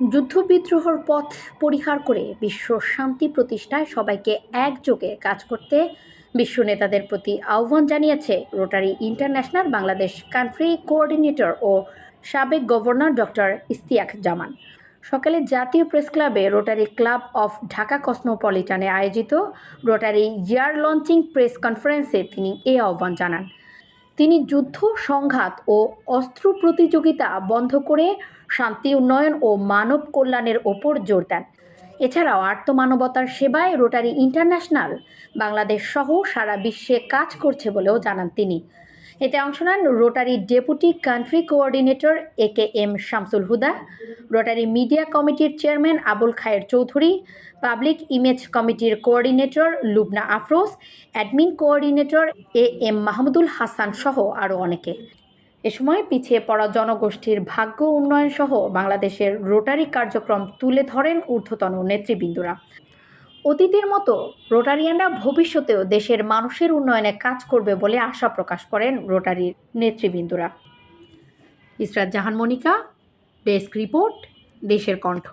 যুদ্ধবিদ্রোহর পথ পরিহার করে বিশ্ব শান্তি প্রতিষ্ঠায় সবাইকে একযোগে কাজ করতে বিশ্ব নেতাদের প্রতি আহ্বান জানিয়েছে Rotary International Bangladesh country coordinator ও সাবেক গভর্নর ডক্টর ইস্তিয়াক জামান। সকালে জাতীয় প্রেস ক্লাবে রোটারি ক্লাব অফ ঢাকা কসমোপলিটনে আয়োজিত রোটারি ইয়ার লঞ্চিং প্রেস কনফারেন্সে তিনি এ আহ্বান জানান। তিনি যুদ্ধ, সংঘাত ও অস্ত্র প্রতিযোগিতা বন্ধ করে শান্তি, উন্নয়ন ও মানব কল্যাণের ওপর জোর দেন। এছাড়াও আর্তমানবতার সেবায় রোটারি ইন্টারন্যাশনাল বাংলাদেশ সহ সারা বিশ্বে কাজ করছে বলেও জানান তিনি। এতে অংশ নেন Rotary deputy country coordinator A K M Shamsul Huda, Rotary media কমিটির chairman Abul Khair Chowdhury, public image কমিটির coordinator Lubna Afroz, admin coordinator A M Mahmudul Hasan সহ আরও অনেকে। এ সময় পিছিয়ে পড়া জনগোষ্ঠীর ভাগ্য উন্নয়ন সহ বাংলাদেশের রোটারি কার্যক্রম তুলে ধরেন ঊর্ধ্বতন নেতৃবৃন্দরা। অতীতের মতো রোটারিয়ানরা ভবিষ্যতেও দেশের মানুষের উন্নয়নে কাজ করবে বলে আশা প্রকাশ করেন রোটারির নেতৃবৃন্দরা। ইসরাত জাহান মনিকা, ডেস্ক রিপোর্ট, দেশের কণ্ঠ।